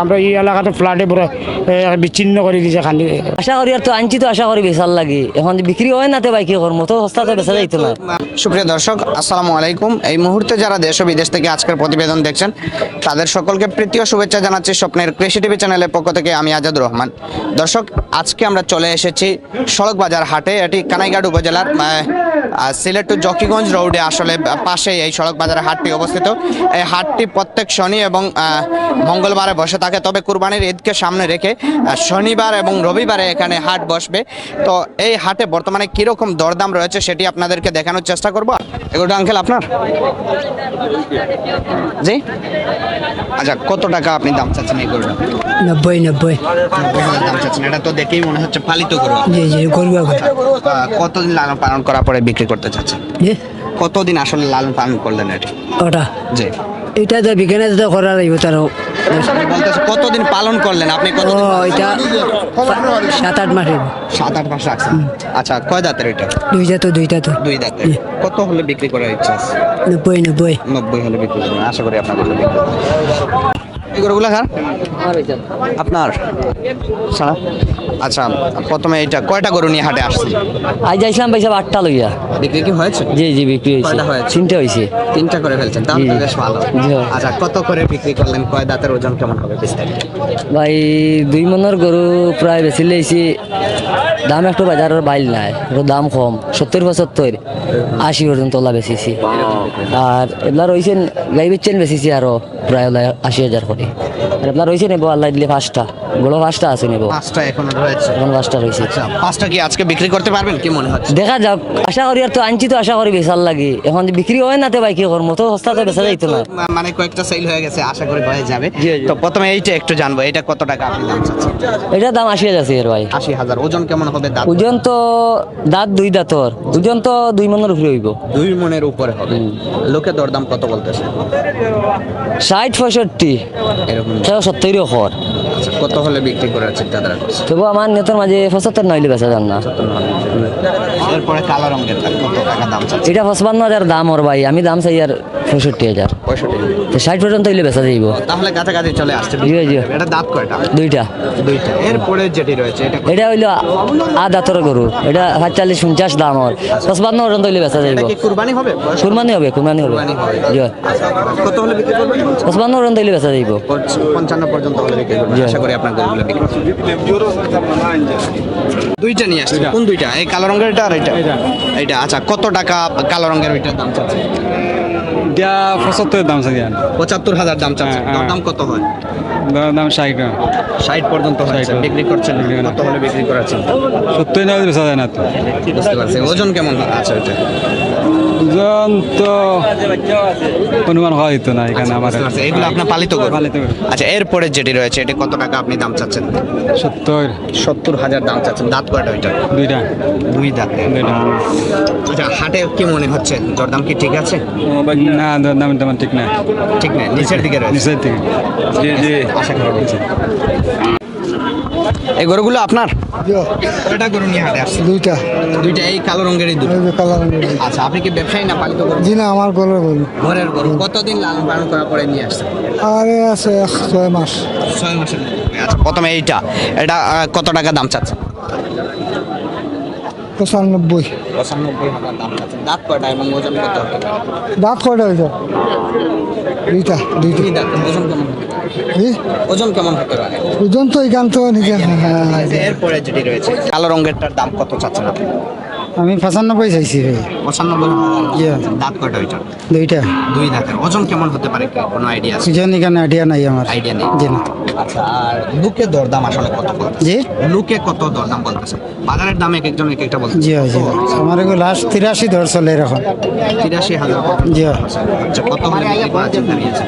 আমরা এই এলাকাতে ফ্লাডে পুরো বিচ্ছিন্ন করে দিয়েছে খান্দি। আশা করি আর তো আনছি তো আশা করি বেচার লাগে। এখন বিক্রি হয় না তে ভাই কি করব তো সস্তাতে বেচা যাইতো না। সুপ্রিয় দর্শক আসসালামু আলাইকুম। এই মুহূর্তে যারা দেশ ও বিদেশ থেকে আজকের প্রতিবেদন দেখছেন তাদের সকলকে প্রীতীয় শুভেচ্ছা জানাচ্ছি স্বপ্নের কৃষি টিভি চ্যানেলের পক্ষ থেকে আমি আজাদ রহমান। দর্শক আজকে আমরা চলে এসেছি সড়ক বাজার হাটে এটি কানাইঘাট উপজেলার সিলেট টু জকিগঞ্জ রোডে আসলে পাশেই এই সড়ক বাজারের হাটটি অবস্থিত। এই হাটটি প্রত্যেক শনি এবং মঙ্গলবারে বসে থাকে। তবে কুরবানির ঈদকে সামনে রেখে শনিবার এবং রবিবারে এখানে হাট বসবে। তো এই হাটে বর্তমানে কীরকম দরদাম রয়েছে সেটি আপনাদেরকে দেখানোর চেষ্টা করব। এগুলো আঙ্কেল আপনার? জি? আচ্ছা কত টাকা আপনি দাম চাচ্ছেন এই গরুটা নব্বই নব্বই। দাম চাচ্ছেন। এটা তো দেখেই মনে হচ্ছে পালিত গরু। জি জি গরু কতদিন লালন পালন করার পরে বিক্রি করতে চাচ্ছেন? কতদিন আসলে লালন পালন করলেন এটি? ওটা জি। এটা তো বিজ্ঞানে তো করার লাগবে তার। কতদিন পালন করলেন? আপনি ও এটা সাত আট মাসের সাত আট মাস রাখছেন। আচ্ছা কয় দাঁতের এটা? দুইটা তো দুইটা তো দুই দাঁতের। কত হলে বিক্রি করার ইচ্ছা আছে? নব্বই নব্বই। নব্বই হলে বিক্রি করবেন আশা করি আপনার কাছে বিক্রি করবেন। আপনার? ছাড়া আচ্ছা প্রথমে এটা কয়টা গরু নিয়ে হাটে আসছে আজ যাইছিলাম পয়সা আটটা লইয়া। বিক্রি কি হয়েছে? জি জি বিক্রি হয়েছে? তিনটে হয়েছে। তিনটা করে ফেলছেন তাহলে তো বেশ ভালো। আচ্ছা কত করে বিক্রি করলেন? কয় দাঁতের ওজন কেমন হবে বিস্তারিত? ভাই দুই মনের গরু প্রায় বেশি লেছি দাম একটু বাজারের বাইল নাই একটু দাম কম। সত্তর পঁচাত্তর আশি পর্যন্ত ওলা বেশিছি আর এবার রয়েছেন গাই বেচছেন বেশিছি আরও প্রায় ওলা আশি হাজার করে। আর এবার রয়েছে নেব? আল্লাহ দিলে পাঁচটা। বড় পাঁচটা আছে নেব। পাঁচটা এখনও রয়েছে। এখন পাঁচটা রয়েছে। আচ্ছা পাঁচটা কি আজকে বিক্রি করতে পারবেন? কি মনে হচ্ছে? দেখা যাক। আশা করি আর তো আনছি তো আশা করি বেচার লাগে। এখন বিক্রি হয় না তে ভাই কি করব? তো সস্তাতে বেচা যাইতো না। মানে কয়েকটা সেল হয়ে গেছে আশা করি হয়ে যাবে। তো প্রথমে এইটা একটু জানব এটা কত টাকা আপনি দাম চাচ্ছেন? এটার দাম আশি হাজার আছে ভাই। আশি হাজার ওজন কেমন হবে দাঁত? ওজন তো দাঁত দুই দাঁতর। ওজন তো দুই মনের উপরে হইব। দুই মনের উপরে হবে। লোকে দরদাম কত বলতেছে? ষাট পঁয়ষট্টি। এরকম কেউ সত্তরও খর আচ্ছা, কত হলে বিক্রি করার চিন্তাধারা তবু আমার নেতার মাঝে পঁচাত্তর নইলে বেচা যান না এরপরে কালো রঙের কত টাকা দাম চাচ্ছে এটা পঁচপান্ন হাজার দাম ওর ভাই আমি দাম চাই আর পঁয়ষট্টি হাজার। পঁয়ষট্টি তো ষাট পর্যন্ত হইলে বেচা যাইব। তাহলে কাছাকাছি চলে আসছে। জি, জি। এটা দাঁত কয়টা? দুইটা। দুইটা। এরপরে যেটি রয়েছে এটা এটা হইল আ দাঁতর গরু। এটা সাতচল্লিশ পঞ্চাশ দাম ওর। পঁচপান্ন পর্যন্ত হইলে বেচা যাইব। কুরবানি হবে? কুরবানি হবে কুরবানি হবে। জি কত হলে বিক্রি করবেন? পঁচপান্ন পর্যন্ত হইলে বেচা যাইব। পঞ্চান্ন পর্যন্ত হলে বিক্রি করবেন। আশা করি আপনার গরুগুলো বিক্রি। দুইটা নিয়ে আসছে। কোন দুইটা? এই কালো রঙের এটা আর এটা এটা আচ্ছা কত টাকা কালো রঙের ওইটার দাম চাচ্ছে? দিয়া পঁচাত্তরের দাম চাই পঁচাত্তর হাজার দাম চাচ্ছে। হ্যাঁ, হ্যাঁ। দাম কত হয়? দাম ষাট। ষাট পর্যন্ত হয়েছে। বিক্রি করছেন? কত হলে বিক্রি করাচ্ছেন সত্তর না বেচা যায় না তো। বুঝতে পারছি। ওজন কেমন আছে ওইটা? ওজন তো অনুমান হওয়া না এখানে আমার। এগুলো আপনার পালিত গরু। পালিত গরু। আচ্ছা এরপরে যেটি রয়েছে এটি কত টাকা আপনি দাম চাচ্ছেন? সত্তর। সত্তর হাজার দাম চাচ্ছেন। দাঁত কয়টা ওইটা? দুইটা দুই দাঁত। আচ্ছা হাটে কি মনে হচ্ছে? দরদাম কি ঠিক আছে? না দাম তেমন ঠিক না ঠিক না নিচের দিকে রয়েছে। নিচের থেকে জি জি আশা করা এই গরুগুলো আপনার? কয়টা গরু নিয়ে হাটে আসছে দুইটা। দুইটা এই কালো রঙেরই দুটো? কালার আচ্ছা আপনি কি ব্যবসায়ী না পালিত গরু? জি না আমার গরু গরু। ঘরের গরু। কতদিন লালন পালন করার পরে নিয়ে আসছে আরে আছে ছয় মাস। ছয় মাসের আচ্ছা প্রথমে এইটা। এটা কত টাকা দাম চাচ্ছে পঁচানব্বই। পঁচানব্বই হাজার দাম চাচ্ছে দাঁত কয়টা এবং ওজন কত? দাঁত কয়টা হয়েছে দুইটা দুইটা। দাঁত। ওজন কেমন? ওজন কেমন হতে পারে? ওজন তো এখান তো নিজে হ্যাঁ এরপরে যেটি রয়েছে কালো রঙেরটার দাম কত চাচ্ছেন আপনি? আমি পঁচানব্বই চাইছি ভাই। পঁচানব্বই দাঁত কয়টা ওইটা? দুইটা। দুই দাঁতের। ওজন কেমন হতে পারে কোনো আইডিয়া আছে? ওজন এখানে আইডিয়া নাই আমার। আইডিয়া নেই? জি না। আচ্ছা আর লুকে দরদাম আসলে কত বলতেছে? জি? লুকে কত দরদাম বলতেছে? বাজারের দাম এক একজন এক একটা জি জি। আমার এগুলো লাস্ট তিরাশি ধর চলে এরকম। তিরাশি হাজার। জি আচ্ছা কত হলে চিন্তা নিয়েছে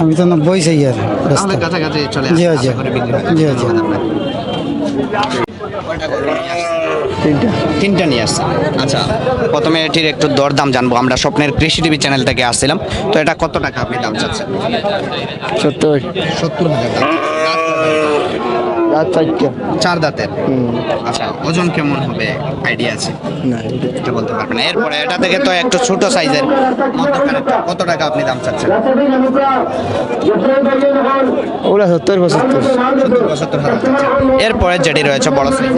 আমি তো নব্বই চাই আর তাহলে কাছাকাছি চলে জি, জি। জি, জি। আসছেন? তিনটা নিয়ে আসছে। আচ্ছা প্রথমে এটির একটু দরদাম জানব। আমরা স্বপ্নের কৃষি টিভি চ্যানেল থেকে আসছিলাম। তো এটা কত টাকা আপনি দাম চাচ্ছেন? সত্তর। সত্তর হাজার চারটা। চার দাঁতের? আচ্ছা ওজন কেমন হবে? আইডিয়া আছে? না এটা বলতে পারবেন এরপরে এটা থেকে তো একটু ছোট সাইজের কত টাকা আপনি দাম চাচ্ছেন? ওরা সত্তর পঁচাত্তর। পঁচাত্তর এরপরে যেটি রয়েছে বড় সাইজ।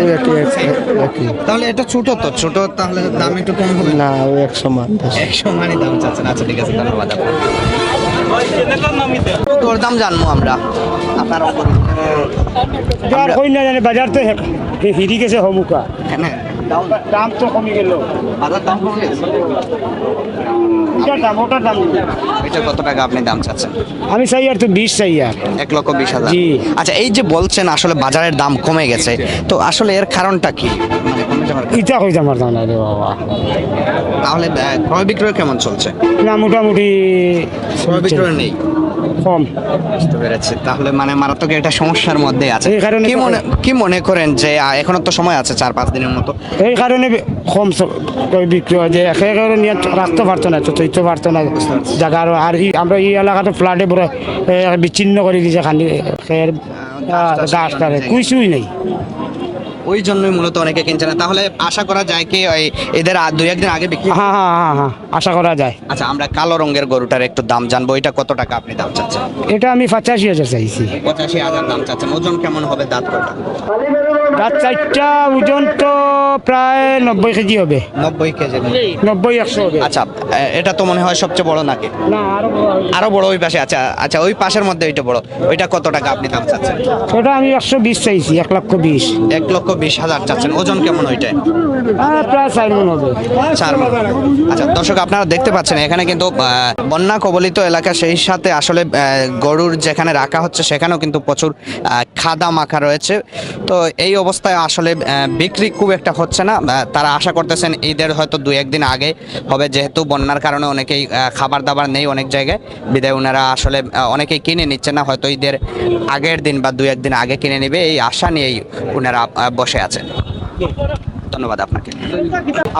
এক- তাহলে এটা ছোট তো ছোট তাহলে দাম একটু কম হবে? না একশো মান একশো মানে দাম চাচ্ছেন। আচ্ছা ঠিক আছে ধন্যবাদ তোর দাম জানব আমরা। আপনার যার কই না জানে বাজার তো হিরি গেছে হমুকা। হ্যাঁ দাম তো কমে গেল। বাজার দাম কমে গেছে। ওটার দাম ওটার দাম এটা কত টাকা আপনি দাম চাচ্ছেন? আমি চাই আর তো বিশ চাই আর। এক লক্ষ বিশ হাজার। জি। আচ্ছা এই যে বলছেন আসলে বাজারের দাম কমে গেছে তো আসলে এর কারণটা কি? মানে? ইটা কইতে পারতাম না রে বাবা। তাহলে ক্রয় বিক্রয় কেমন চলছে? না মোটামুটি ক্রয় বিক্রয় নেই। কম বুঝতে পেরেছি। তাহলে মানে মারাত্মক একটা সমস্যার মধ্যে আছে। এই কারণে কি মনে কি মনে করেন যে আহ, এখনও তো সময় আছে চার পাঁচ দিনের মতো? এই কারণে বে- কম স- বিক্রি হয় যে একেবারে নিয়ে রাখতে পারতো না চইতে পারতো না জায়গা। আর আর ই- আমরা এই এলাকাতে ফ্লাডে পুরো এ, বিচ্ছিন্ন করে দিয়েছে খানি খের গাছটারে কিছুই নেই। ওই জন্যই মূলত অনেকে কিনছে না। তাহলে আশা করা যায় কি ওই এদের আর দুই একদিন আগে বিক্রি হ্যাঁ হ্যাঁ হ্যাঁ হ্যাঁ আশা করা যায়। আচ্ছা আমরা কালো রঙের গরুটার একটু দাম জানব। এটা কত টাকা আপনি দাম চাচ্ছেন? এটা আমি পঁচাশি হাজার চাইছি। পঁচাশি হাজার দাম চাচ্ছেন। ওজন কেমন হবে দাঁত কটা? রাত চারটা ওজন তো প্রায় নব্বই কেজি হবে। নব্বই কেজি নব্বই একশো হবে। আচ্ছা এটা তো মনে হয় সবচেয়ে বড় নাকি? না আরও আরও বড় ওই পাশে আচ্ছা আচ্ছা ওই পাশের মধ্যে ওইটা বড়। ওইটা কত টাকা আপনি দাম চাচ্ছেন? ওটা আমি একশো বিশ চাইছি এক লক্ষ বিশ। এক লক্ষ বিশ হাজার চাচ্ছেন। ওজন কেমন ওইটায়? হ্যাঁ প্রায় চার মন হবে। চার মণ। আচ্ছা দর্শক আপনারা দেখতে পাচ্ছেন এখানে কিন্তু বন্যা কবলিত এলাকা সেই সাথে আসলে গরুর যেখানে রাখা হচ্ছে সেখানেও কিন্তু প্রচুর খাদা মাখা রয়েছে। তো এই অবস্থায় আসলে বিক্রি খুব একটা হচ্ছে না। তারা আশা করতেছেন ঈদের হয়তো দু একদিন আগে হবে যেহেতু বন্যার কারণে অনেকেই খাবার দাবার নেই অনেক জায়গায়। বিদায় ওনারা আসলে অনেকেই কিনে নিচ্ছে না হয়তো ঈদের আগের দিন বা দু একদিন আগে কিনে নেবে। এই আশা নিয়েই ওনারা বসে আছেন। ধন্যবাদ আপনাকে।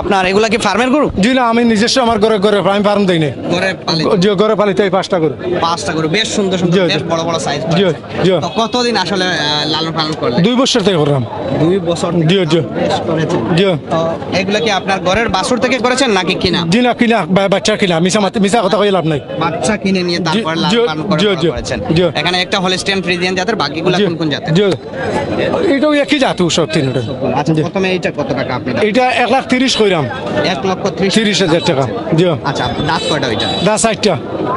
আপনার এগুলা কি ফার্মের গরু? জি না আমি নিজস্ব আমার ঘরে ঘরে আমি ফার্ম দিই না ঘরে পালিত ঘরে পালিত এই পাঁচটা করে পাঁচটা গরু বেশ সুন্দর সুন্দর। বেশ বড় বড় সাইজ জি, জি। কতদিন আসলে লালন পালন করলে দুই বছর থেকে করলাম। দুই বছর জি জি। বেশ করেছেন। জি। তো কি আপনার ঘরের বাসুর থেকে করেছেন নাকি কিনা? জি না কিনা বাচ্চা কিনা মিশা কথা কই লাভ নাই। বাচ্চা কিনে নিয়ে তারপর লালন পালন করেছেন। এখানে একটা হলিস্টিয়ান ফ্রিজিয়ান জাতের বাকিগুলো কোন কোন জাতের? জি। এটাও একই জাত সব তিনটা। আচ্ছা প্রথমে এইটা কত টাকা আপনি এটা এক লাখ তিরিশ কইরাম। এক লক্ষ ত্রিশ হাজার টাকা। জি। আচ্ছা দাঁত কয়টা ওইটা? দাঁত ষাটটা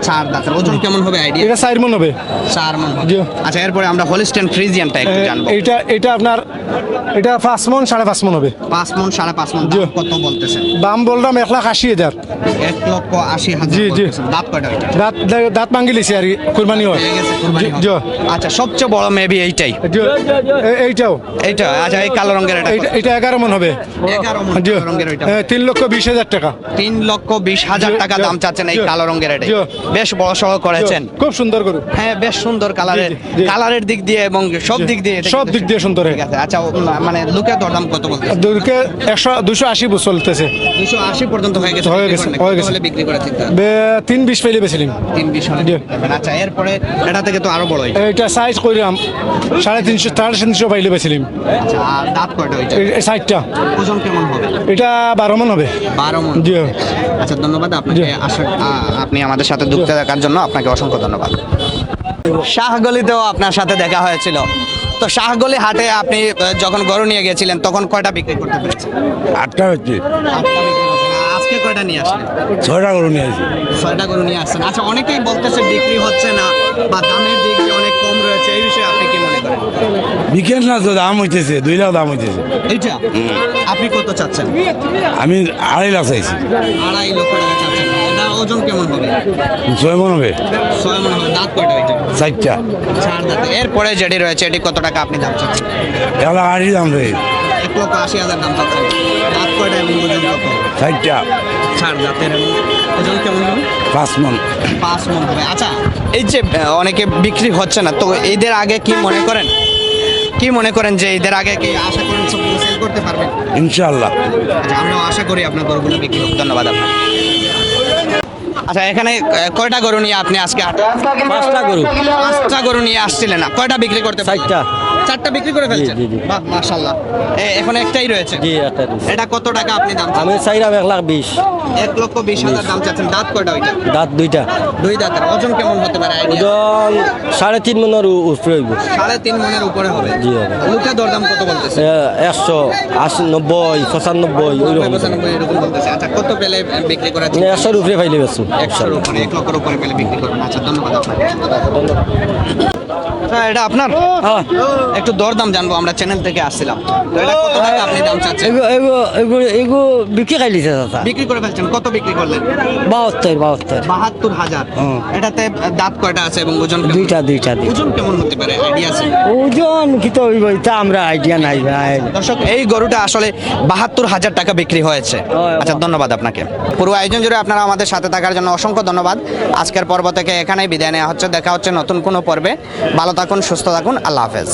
চার দাঁতের। ওজন কেমন হবে আইডিয়া এটা চার মন হবে। চার মন জি। আচ্ছা এরপরে আমরা হলিস্টেন ফ্রিজিয়ানটা একটু এ, জানব। এটা এটা আপনার এটা পাঁচ মন সাড়ে পাঁচ মন হবে। পাঁচ মন সাড়ে পাঁচ মন কত বলতেছেন দাম বললাম এক লাখ আশি হাজার। এক লক্ষ আশি হাজার জি, জি। দাঁত কয়টা দাঁত দাঁত ভাঙ্গি লিছি আর কুরবানি হয়। হয়ে জি, আচ্ছা সবচেয়ে বড় মেবি এইটাই। এইটাও। এইটা আচ্ছা এই কালো রঙের এটা এটা এগারো মন হবে। এগারো মন জি, রঙের ওইটা। এ, তিন লক্ষ বিশ হাজার টাকা। তিন লক্ষ বিশ হাজার টাকা দাম চাচ্ছেন এই কালো রঙের এটা বেশ বড় সড় করেছেন। খুব সুন্দর করে হ্যাঁ বেশ সুন্দর কালারের। কালারের দিক দিয়ে এবং সব দিক দিয়ে সব দিক দিয়ে সুন্দর আছে। আচ্ছা মানে দরদাম কত বলতে একশো দুশো আশি চলতেছে। দুশো আশি পর্যন্ত হয়ে গেছে হয়ে গেছে, হয়ে গেছে। বিক্রি করে চিন্তা তিন বিশ পেলে বেছিলাম। তিন বিশ। আচ্ছা এরপরে এটা থেকে তো আরও বড় এইটা সাইজ করিলাম সাড়ে তিনশো সাড়ে তিনশো পাইলে বেছিলাম। আচ্ছা দাঁত কয়টা ওজন কেমন হবে? এটা বারো মন হবে। বারো মন। জি। আচ্ছা ধন্যবাদ আপনাকে আপনি আমাদের সাথে যুক্ত থাকার জন্য আপনাকে অসংখ্য ধন্যবাদ। শাহগলিতেও আপনার সাথে দেখা হয়েছিল। তো শাহগলি হাটে আপনি যখন গরু নিয়ে গেছিলেন তখন কয়টা বিক্রি করতে পেরেছেন? আটটা হচ্ছে। আজকে কয়টা নিয়ে আসলেন? ছয়টা গরু নিয়ে আসি ছয়টা গরু নিয়ে আসছেন। আচ্ছা অনেকেই বলতেছে বিক্রি হচ্ছে না বা দামের দিক দিয়ে অনেক কম রয়েছে এই বিষয়ে আপনি কি মনে করেন? বিকেল না তো দাম হইতেছে দুই লাখ দাম হইতেছে। এইটা? আপনি কত চাচ্ছেন? আমি আড়াই লাখ চাইছি। আড়াই লক্ষ টাকা চাচ্ছেন। ওজন কেমন হবে? ছয় মন হবে। ছয় মনে হবে। দাঁত কয়টা হয়েছে চারটা। চার দাঁত। এরপরে যেটি রয়েছে এটি কত টাকা আপনি দাম চাচ্ছেন? আশি দাম এক লক্ষ আশি হাজার দাম চাচ্ছেন। দাঁত কয়টা এবং ওজন? চারটা চার জাতের ওজন কেমন হবে? পাঁচ মন। পাঁচ মন হবে। আচ্ছা এই যে অনেকে বিক্রি হচ্ছে না তো এদের আগে কি মনে করেন? কি মনে করেন যে এদের আগে কি আশা করেন সবগুলো সেল করতে পারবেন? ইনশাল্লাহ আচ্ছা আমরাও আশা করি আপনার দরগুলো বিক্রি হোক। ধন্যবাদ আপনার আচ্ছা এখানে কয়টা গরু নিয়ে আপনি আজকে পাঁচটা গরু। পাঁচটা গরু নিয়ে আসছিলেন না। কয়টা বিক্রি করতে? চারটা। চারটা বিক্রি করে ফেলছেন। বাহ মাশাআল্লাহ। এখন একটাই রয়েছে? জি একটা এটা কত টাকা আপনি দাম? আমি চাইলাম এক লাখ বিশ। এক লক্ষ বিশ হাজার দাম চাচ্ছেন। দাঁত কয়টা ওইটা? দাঁত দুইটা। দুই দাঁতের। ওজন কেমন হতে পারে? ওজন সাড়ে তিন মনের উপরে হইব। সাড়ে তিন মনের উপরে হবে। জি। মুখে দরদাম কত বলতেছে? একশো আশি নব্বই পঁচানব্বই পঁচানব্বই এরকম বলতেছে। আচ্ছা কত পেলে বিক্রি করা? একশোর উপরে পাইলে বেশি একশোর উপরে এক লক্ষের উপরে পেলে বিক্রি করবেন। আচ্ছা ধন্যবাদ আপনাকে। আচ্ছা, এটা আপনার? একটু দরদাম জানব আমরা চ্যানেল থেকে আসছিলাম। তো এটা কত টাকা আপনি দাম চাচ্ছেন? এগো বিক্রি খাইলিছে দাদা। বিক্রি করে ফেলছেন কত বিক্রি করলেন? বাহাত্তর বাহাত্তর। বাহাত্তর হাজার। এটাতে দাঁত কয়টা আছে এবং ওজন? দুইটা দুইটা। ওজন কেমন হতে পারে? আইডিয়া আছে? ওজন কি তো আমরা আইডিয়া নাই ভাই। দর্শক এই গরুটা আসলে বাহাত্তর হাজার টাকা বিক্রি হয়েছে। আচ্ছা ধন্যবাদ আপনাকে। পুরো আয়োজন জুড়ে আপনারা আমাদের সাথে থাকার জন্য অসংখ্য ধন্যবাদ। আজকের পর্ব থেকে এখানেই বিদায় নেওয়া হচ্ছে। দেখা হচ্ছে নতুন কোনো পর্বে। ভালো থাকুন, সুস্থ থাকুন। আল্লাহ হাফেজ।